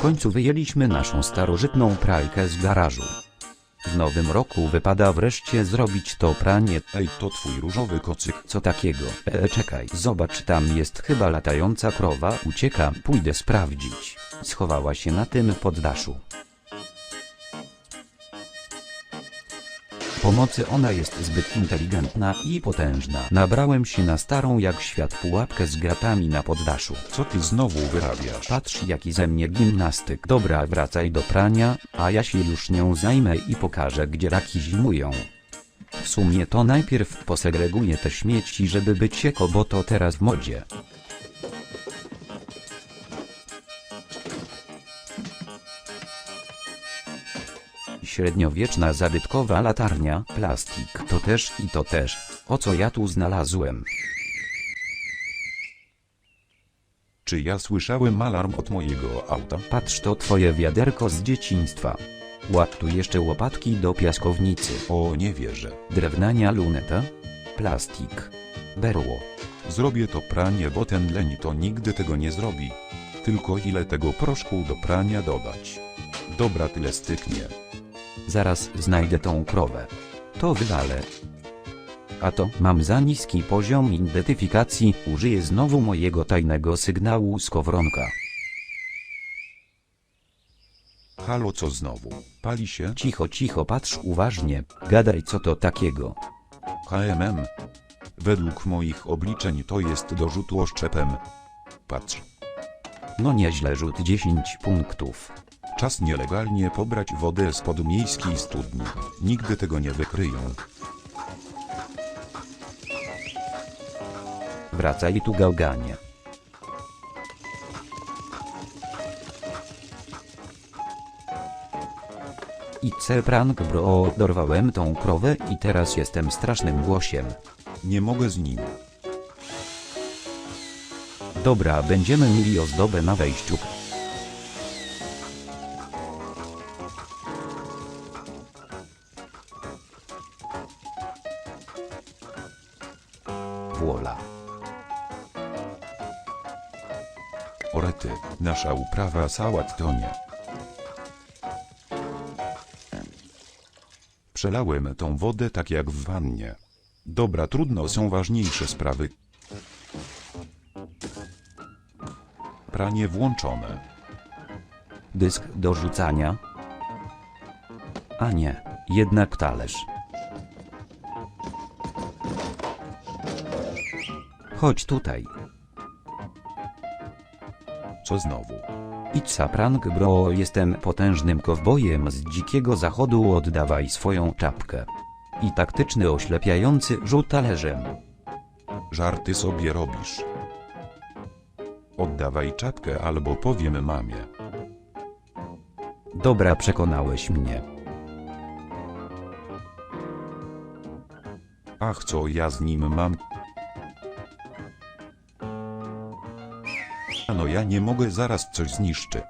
W końcu wyjęliśmy naszą starożytną pralkę z garażu. W nowym roku wypada wreszcie zrobić to pranie. Ej, to twój różowy kocyk. Co takiego? E, czekaj, zobacz, tam jest chyba latająca krowa. Ucieka, pójdę sprawdzić. Schowała się na tym poddaszu. Pomocy ona jest zbyt inteligentna i potężna. Nabrałem się na starą jak świat pułapkę z gratami na poddaszu. Co ty znowu wyrabiasz? Patrz jaki ze mnie gimnastyk. Dobra, wracaj do prania, a ja się już nią zajmę i pokażę gdzie raki zimują. W sumie to najpierw posegreguję te śmieci, żeby być eko, bo to teraz w modzie. Średniowieczna zabytkowa latarnia, plastik, to też i to też. O co ja tu znalazłem? Czy ja słyszałem alarm od mojego auta? Patrz to twoje wiaderko z dzieciństwa. Łap tu jeszcze łopatki do piaskownicy. O, nie wierzę. Drewnania luneta. Plastik. Berło. Zrobię to pranie, bo ten leń to nigdy tego nie zrobi. Tylko ile tego proszku do prania dodać. Dobra, tyle styknie. Zaraz znajdę tą krowę. To wywalę. A to mam za niski poziom identyfikacji, użyję znowu mojego tajnego sygnału skowronka. Halo, co znowu? Pali się? Cicho, cicho, patrz uważnie, gadaj co to takiego. HMM. Według moich obliczeń to jest do rzutu oszczepem. Patrz, No nieźle rzut 10 punktów. Czas nielegalnie pobrać wodę z podmiejskiej studni. Nigdy tego nie wykryją. Wracaj tu gałganie. I C prank bro, dorwałem tą krowę i teraz jestem strasznym głosiem. Nie mogę z nim. Dobra, będziemy mieli ozdobę na wejściu. Orety, nasza uprawa sałat tonie. Przelałem tą wodę tak jak w wannie. Dobra, trudno, są ważniejsze sprawy. Pranie włączone. Dysk do rzucania. A nie, jednak talerz. Chodź tutaj. Co znowu? Idź prank bro, jestem potężnym kowbojem z dzikiego zachodu, oddawaj swoją czapkę. I taktyczny oślepiający rzut talerzem. Żarty sobie robisz. Oddawaj czapkę albo powiem mamie. Dobra, przekonałeś mnie. Ach, co ja z nim mam? No ja nie mogę, zaraz coś zniszczy.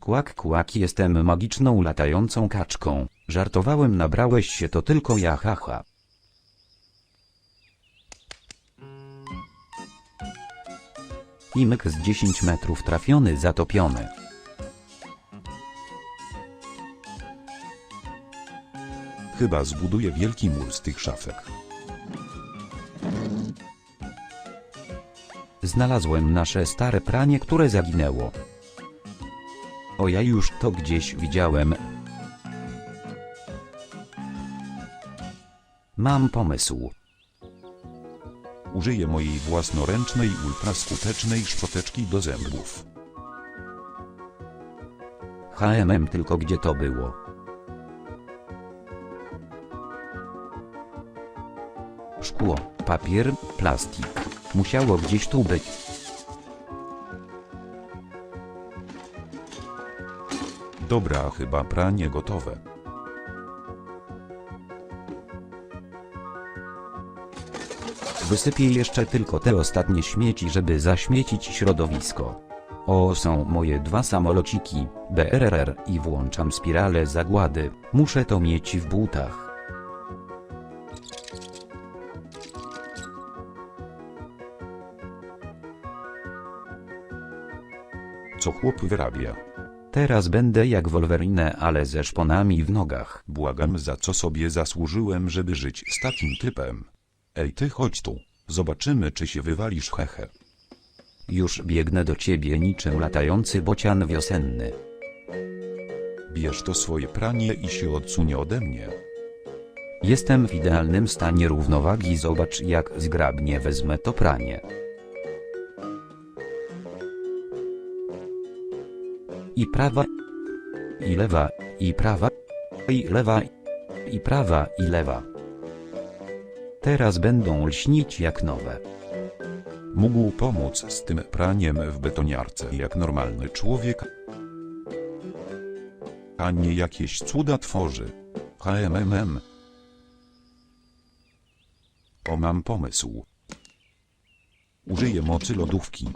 Kłak, kłak, jestem magiczną latającą kaczką. Żartowałem, nabrałeś się to tylko ja, haha. Imyk z 10 metrów trafiony, zatopiony. Chyba zbuduję wielki mur z tych szafek. Znalazłem nasze stare pranie, które zaginęło. O ja już to gdzieś widziałem. Mam pomysł. Użyję mojej własnoręcznej ultraskutecznej szczoteczki do zębów. HMM tylko gdzie to było. Szkło, papier, plastik. Musiało gdzieś tu być. Dobra, chyba pranie gotowe. Wysypię jeszcze tylko te ostatnie śmieci, żeby zaśmiecić środowisko. O, są moje dwa samolociki, BRRR i włączam spiralę zagłady. Muszę to mieć w butach. Co chłop wyrabia. Teraz będę jak Wolverine, ale ze szponami w nogach. Błagam za co sobie zasłużyłem, żeby żyć z takim typem. Ej ty chodź tu. Zobaczymy czy się wywalisz hehe. Już biegnę do ciebie niczym latający bocian wiosenny. Bierz to swoje pranie i się odsunie ode mnie. Jestem w idealnym stanie równowagi, zobacz jak zgrabnie wezmę to pranie. I prawa, i lewa, i prawa, i lewa, i prawa, i lewa. Teraz będą lśnić jak nowe. Mógł pomóc z tym praniem w betoniarce jak normalny człowiek, a nie jakieś cuda tworzy. HMMM. O mam pomysł. Użyję mocy lodówki.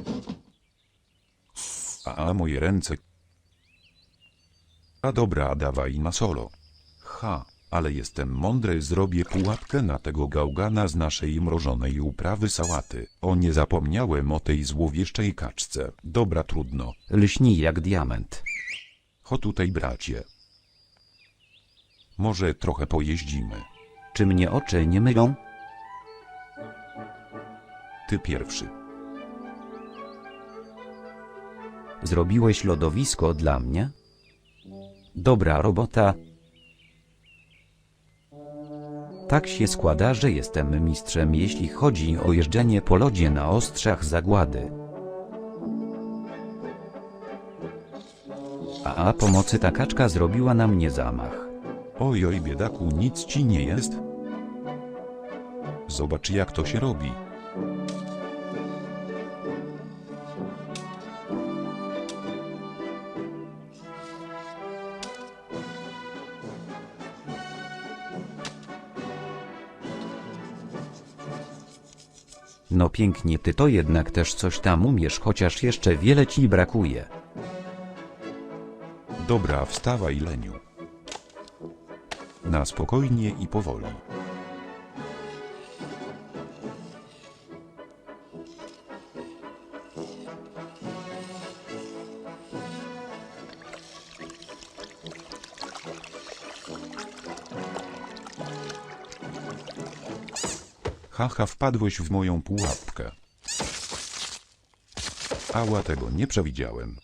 A, a moje ręce. A dobra, dawaj na solo. Ha, ale jestem mądry, zrobię pułapkę na tego gałgana z naszej mrożonej uprawy sałaty. O nie zapomniałem o tej złowieszczej kaczce. Dobra, trudno. Lśni jak diament. Cho tutaj bracie. Może trochę pojeździmy. Czy mnie oczy nie mylą? Ty pierwszy. Zrobiłeś lodowisko dla mnie? Dobra robota. Tak się składa, że jestem mistrzem jeśli chodzi o jeżdżenie po lodzie na ostrzach zagłady. A, a pomocy ta kaczka zrobiła na mnie zamach. Oj, oj, biedaku, nic ci nie jest? Zobacz jak to się robi. No pięknie ty to jednak też coś tam umiesz, chociaż jeszcze wiele ci brakuje. Dobra, wstawaj, Leniu. Na spokojnie i powoli. Haha, wpadłeś w moją pułapkę. Ała, tego nie przewidziałem.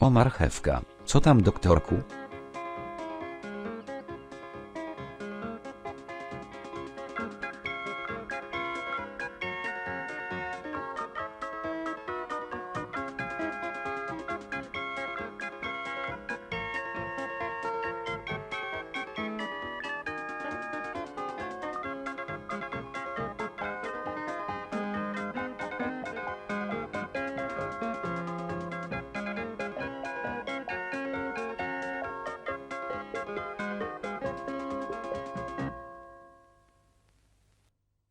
O marchewka, co tam doktorku?